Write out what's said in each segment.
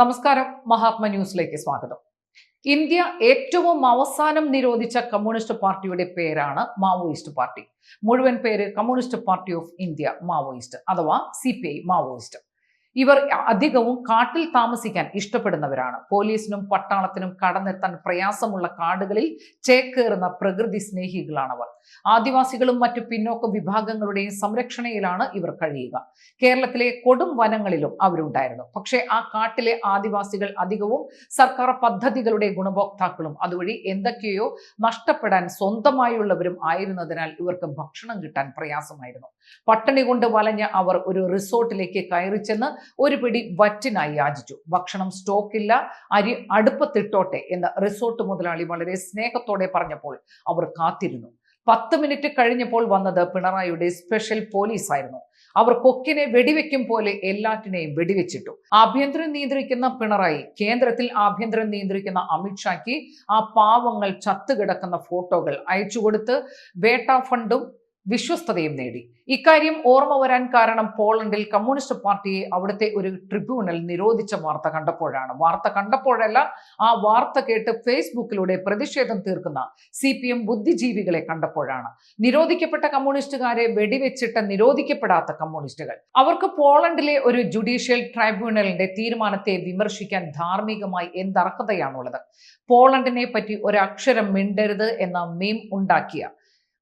നമസ്കാരം മഹാത്മ ന്യൂസിലേക്ക് സ്വാഗതം. ഇന്ത്യ ഏറ്റവും അവസാനം നിരോധിച്ച കമ്മ്യൂണിസ്റ്റ് പാർട്ടിയുടെ പേരാണ് മാവോയിസ്റ്റ് പാർട്ടി. മുഴുവൻ പേര് communist party of India Maoist അഥവാ സി മാവോയിസ്റ്റ്. ഇവർ അധികവും കാട്ടിൽ താമസിക്കാൻ ഇഷ്ടപ്പെടുന്നവരാണ്. പോലീസിനും പട്ടാളത്തിനും കടന്നെത്താൻ പ്രയാസമുള്ള കാടുകളിൽ ചേക്കേറുന്ന പ്രകൃതി സ്നേഹികളാണവർ. ആദിവാസികളും മറ്റു പിന്നോക്ക വിഭാഗങ്ങളുടെയും സംരക്ഷണയിലാണ് ഇവർ കഴിയുക. കേരളത്തിലെ കൊടും വനങ്ങളിലും അവരുണ്ടായിരുന്നു. പക്ഷേ ആ കാട്ടിലെ ആദിവാസികൾ അധികവും സർക്കാർ പദ്ധതികളുടെ ഗുണഭോക്താക്കളും. അതുവഴി എന്തൊക്കെയോ നഷ്ടപ്പെടാൻ സ്വന്തമായുള്ളവരും ആയിരുന്നതിനാൽ ഇവർക്ക് ഭക്ഷണം കിട്ടാൻ പ്രയാസമായിരുന്നു. പട്ടിണി കൊണ്ട് വലഞ്ഞ അവർ ഒരു റിസോർട്ടിലേക്ക് കയറി ചെന്ന് ഒരു പിടി വറ്റിനായി യാചിച്ചു. ഭക്ഷണം സ്റ്റോക്കില്ല അരി അടുപ്പത്തിട്ടോട്ടെ എന്ന് റിസോർട്ട് മുതലാളി വളരെ സ്നേഹത്തോടെ പറഞ്ഞപ്പോൾ അവർ കാത്തിരുന്നു. പത്ത് മിനിറ്റ് കഴിഞ്ഞപ്പോൾ വന്നത് പിണറായിയുടെ സ്പെഷ്യൽ പോലീസ് ആയിരുന്നു അവർ കൊക്കിനെ വെടിവെക്കും പോലെ എല്ലാറ്റിനെയും വെടിവെച്ചിട്ടു. ആഭ്യന്തരം നിയന്ത്രിക്കുന്ന പിണറായി കേന്ദ്രത്തിൽ ആഭ്യന്തരം നിയന്ത്രിക്കുന്ന അമിത്ഷായ്ക്ക് ആ പാവങ്ങൾ ചത്തുകിടക്കുന്ന ഫോട്ടോകൾ അയച്ചുകൊടുത്ത് വേട്ട ഫണ്ടും വിശ്വസ്തതയും നേടി. ഇക്കാര്യം ഓർമ്മ വരാൻ കാരണം പോളണ്ടിൽ കമ്മ്യൂണിസ്റ്റ് പാർട്ടിയെ അവിടുത്തെ ഒരു ട്രിബ്യൂണൽ നിരോധിച്ച വാർത്ത കണ്ടപ്പോഴാണ്. വാർത്ത കണ്ടപ്പോഴല്ല ആ വാർത്ത കേട്ട് ഫേസ്ബുക്കിലൂടെ പ്രതിഷേധം തീർക്കുന്ന സി പി എം ബുദ്ധിജീവികളെ കണ്ടപ്പോഴാണ്. നിരോധിക്കപ്പെട്ട കമ്മ്യൂണിസ്റ്റുകാരെ വെടിവെച്ചിട്ട് നിരോധിക്കപ്പെടാത്ത കമ്മ്യൂണിസ്റ്റുകൾ. അവർക്ക് പോളണ്ടിലെ ഒരു ജുഡീഷ്യൽ ട്രൈബ്യൂണലിന്റെ തീരുമാനത്തെ വിമർശിക്കാൻ ധാർമ്മികമായി എന്തർഹതയാണുള്ളത്? പോളണ്ടിനെ പറ്റി ഒരക്ഷരം മിണ്ടരുത് എന്ന മീം ഉണ്ടാക്കിയ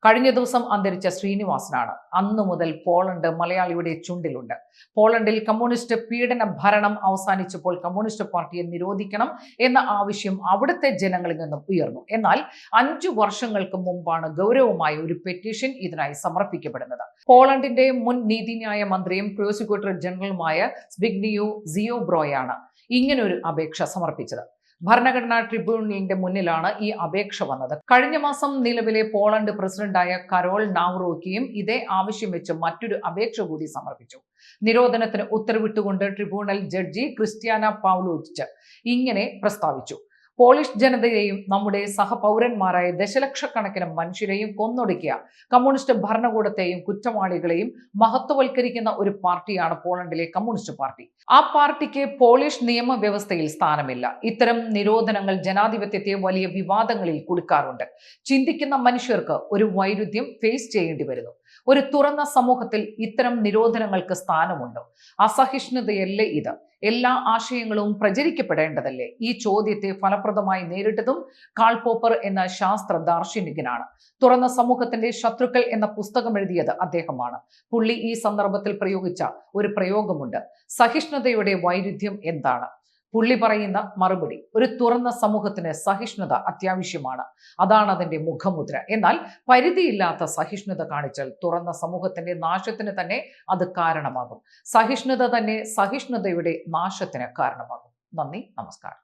കഴിഞ്ഞ ദിവസം അന്തരിച്ച ശ്രീനിവാസനാണ്. അന്നു മുതൽ പോളണ്ട് മലയാളിയുടെ ചുണ്ടിലുണ്ട്. പോളണ്ടിൽ കമ്മ്യൂണിസ്റ്റ് പീഡന ഭരണം അവസാനിച്ചപ്പോൾ കമ്മ്യൂണിസ്റ്റ് പാർട്ടിയെ നിരോധിക്കണം എന്ന ആവശ്യം അവിടുത്തെ ജനങ്ങളിൽ നിന്നും ഉയർന്നു. എന്നാൽ അഞ്ചു വർഷങ്ങൾക്ക് മുമ്പാണ് ഗൗരവമായ ഒരു പെറ്റീഷൻ ഇതിനായി സമർപ്പിക്കപ്പെടുന്നത്. പോളണ്ടിന്റെ മുൻ നീതിന്യായ മന്ത്രിയും പ്രോസിക്യൂട്ടർ ജനറലുമായ സ്ബിഗ്നിയു സിയോ ബ്രോയാണ് ഇങ്ങനൊരു അപേക്ഷ സമർപ്പിച്ചത്. ഭരണഘടനാ ട്രിബ്യൂണലിന്റെ മുന്നിലാണ് ഈ അപേക്ഷ വന്നത്. കഴിഞ്ഞ മാസം നിലവിലെ പോളണ്ട് പ്രസിഡന്റായ കരോൾ നാവ്റോക്കിയും ഇതേ ആവശ്യം വെച്ച് മറ്റൊരു അപേക്ഷ കൂടി സമർപ്പിച്ചു. നിരോധനത്തിന് ഉത്തരവിട്ടുകൊണ്ട് ട്രിബ്യൂണൽ ജഡ്ജി ക്രിസ്ത്യാന പൗലോജിച്ച് ഇങ്ങനെ പ്രസ്താവിച്ചു. പോളിഷ് ജനതയെയും നമ്മുടെ സഹപൗരന്മാരായ ദശലക്ഷക്കണക്കിന് മനുഷ്യരെയും കൊന്നൊടുക്കിയ കമ്മ്യൂണിസ്റ്റ് ഭരണകൂടത്തെയും കുറ്റവാളികളെയും മഹത്വവൽക്കരിക്കുന്ന ഒരു പാർട്ടിയാണ് പോളണ്ടിലെ കമ്മ്യൂണിസ്റ്റ് പാർട്ടി. ആ പാർട്ടിക്ക് പോളിഷ് നിയമവ്യവസ്ഥയിൽ സ്ഥാനമില്ല. ഇത്തരം നിരോധനങ്ങൾ ജനാധിപത്യത്തെ വലിയ വിവാദങ്ങളിൽ കുടുക്കാറുണ്ട്. ചിന്തിക്കുന്ന മനുഷ്യർക്ക് ഒരു വൈരുദ്ധ്യം ഫേസ് ചെയ്യേണ്ടി വരുന്നു. ഒരു തുറന്ന സമൂഹത്തിൽ ഇത്തരം നിരോധനങ്ങൾക്ക് സ്ഥാനമുണ്ടോ. അസഹിഷ്ണുതയല്ലേ ഇത്? എല്ലാ ആശയങ്ങളും പ്രചരിക്കപ്പെടേണ്ടതല്ലേ? ഈ ചോദ്യത്തെ ഫലപ്രദമായി നേരിട്ടതും കാൾ പോപ്പർ എന്ന ശാസ്ത്ര ദാർശനികനാണ്. തുറന്ന സമൂഹത്തിന്റെ ശത്രുക്കൾ എന്ന പുസ്തകം എഴുതിയത് അദ്ദേഹമാണ്. പുള്ളി ഈ സന്ദർഭത്തിൽ പ്രയോഗിച്ച ഒരു പ്രയോഗമുണ്ട്. സഹിഷ്ണുതയുടെ വൈരുദ്ധ്യം എന്താണ്? പുള്ളി പറയുന്ന മറുപടി ഒരു തുറന്ന സമൂഹത്തിന് സഹിഷ്ണുത അത്യാവശ്യമാണ്. അതാണ് അതിന്റെ മുഖമുദ്ര. എന്നാൽ പരിധിയില്ലാത്ത സഹിഷ്ണുത കാണിച്ചാൽ തുറന്ന സമൂഹത്തിന്റെ നാശത്തിന് തന്നെ അത് കാരണമാകും. സഹിഷ്ണുത തന്നെ സഹിഷ്ണുതയുടെ നാശത്തിന് കാരണമാകും. നന്ദി നമസ്കാരം.